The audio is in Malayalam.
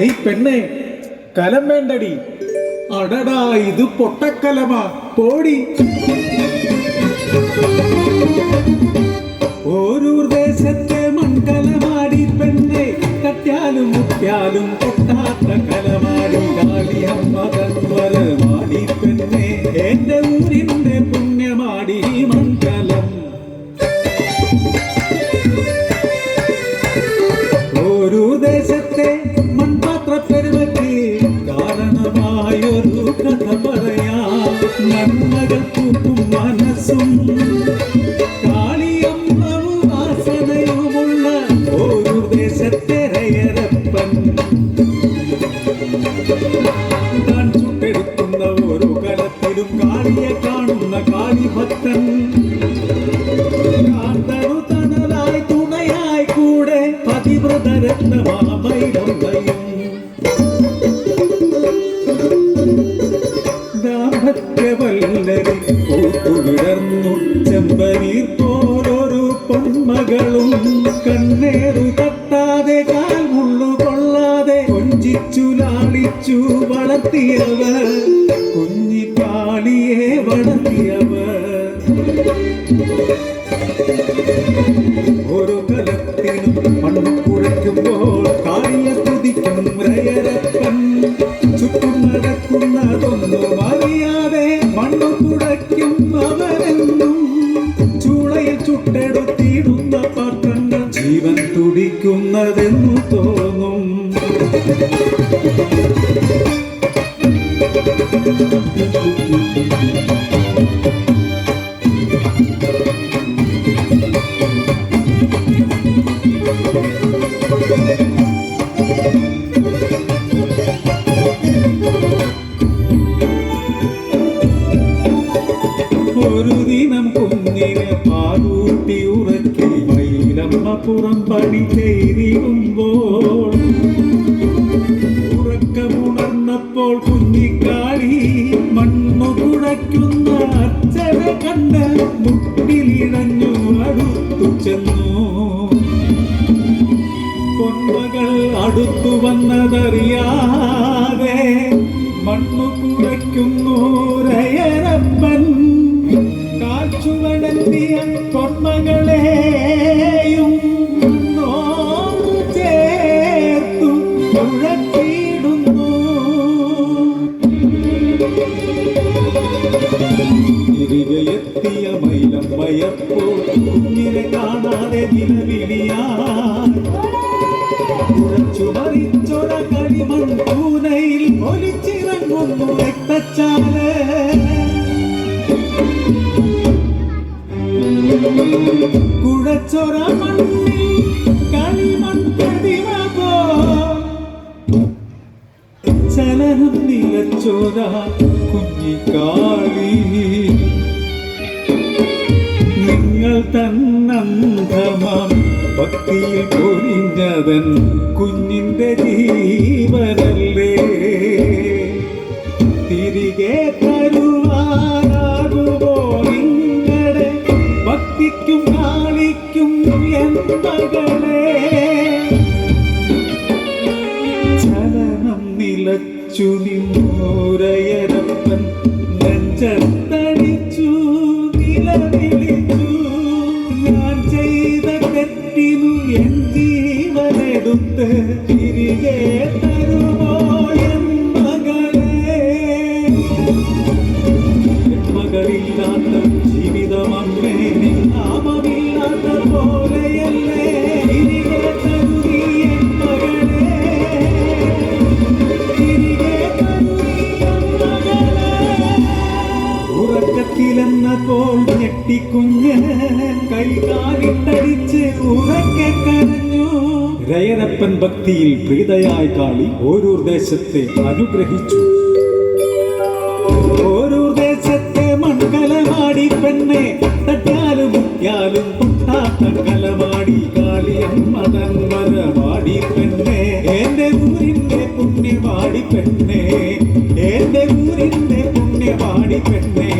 ഏയ് പെണ്ണെ കലം വേണ്ടടി. അടടാ ഇത് പൊട്ടക്കലമാ. പോടി. ഓരൂർ ദേശത്തെ മൺകലമാടി പെണ്ണെ തട്ടിയാലും മുട്ടാലും പൊട്ടാത്ത കലമാടി കാളിയമ്മ തത്വരമാടി പെണ്ണെ. എന്റെ ഊരിന്റെ പുണ്യമാടി ദേശത്തെ മൺപാത്ര പെരുമയ്ക്ക് കാരണമായൊരു കഥ പറയാം. നന്മകൾ പതിവ്രതരത്നമാമൈലമ്മയും ദാമ്പത്യവല്ലരി പൂത്തുവിടർന്നു ചെമ്പനീർ പോലൊരു പൊന്മകളും. കണ്ണേറു തട്ടാതെ കാൽ മുള്ളു കൊള്ളാതെ കൊഞ്ചിച്ചു ലാളിച്ചു വളർത്തിയവർ. കുഞ്ഞിക്കാളിയെ വളർത്തിയവർ. മണ്ണ് കുഴയ്ക്കുമ്പോൾ കാളിയ സ്തുതിക്കും രയരപ്പൻ ചുറ്റും നടക്കുന്നതൊന്നും അറിയാതെ മണ്ണ് കുഴയ്ക്കും അവരെന്നും. ചൂളയിൽ ചുട്ടെടുത്തിടുന്ന പാത്രങ്ങൾ ജീവൻ തുടിക്കുന്നതെന്നു തോന്നും. ഒരു ദിനം കുഞ്ഞിനെ പാടൂട്ടി ഉറക്കി മയിലമ്മ പുറം പണി ചെയ്തിടുമ്പോൾ അടുത്തു വന്നതറിയാതെ മണ്ണു കുറയ്ക്കുന്നു രയരപ്പൻ. കാച്ചുവടത്തിയ പൊന്മകളെയും മണ്ണോടു ചേർത്തു കുഴക്കിടുന്നു തിരികെ എത്തിയ മൈലമ്മയപ്പോൾ കുഞ്ഞിനെ കാണാതെ നിലവിളിയാൻ ഉറച്ചു മറിച്ചൊര കളിമൺ പൂനയിൽ ചലനം നിലച്ചോര കുഞ്ഞിക്കാളി. നിങ്ങൾ തന്നന്ധമാം ഭക്തിയിൽ പൊരിഞ്ഞതൻ കുഞ്ഞിന്റെ ജീവനല്ലേ? തിരികെ തരുവാനാകുമോ ഭക്തിക്കും കാളിക്കും മകളെ. ചലനം നിലച്ചു നിന്നോരയരപ്പൻ ഉറക്കത്തിലെന്നപ്പോൾ ഞെട്ടിക്കുഞ്ഞ് കൈകാലിട്ടടിച്ച് ഉറക്കെ കരഞ്ഞു. രയരപ്പൻ ഭക്തിയിൽ പ്രീതയായി കാളി ഓരോ ദേശത്തെ അനുഗ്രഹിച്ചു. ഓരോ ദേശത്തെ മൺകലമാടി പെണ്ണെ തട്ടാലും മുക്കാലും പൊട്ടാത്ത കലമാടി കാളിയമ്മ തന്മരമാടി പെണ്ണെ. എന്റെ ഊരിന്റെ പുണ്യമാടി പെണ്ണെ എന്റെ ഊരിന്റെ പുണ്യമാടി പെണ്ണെ.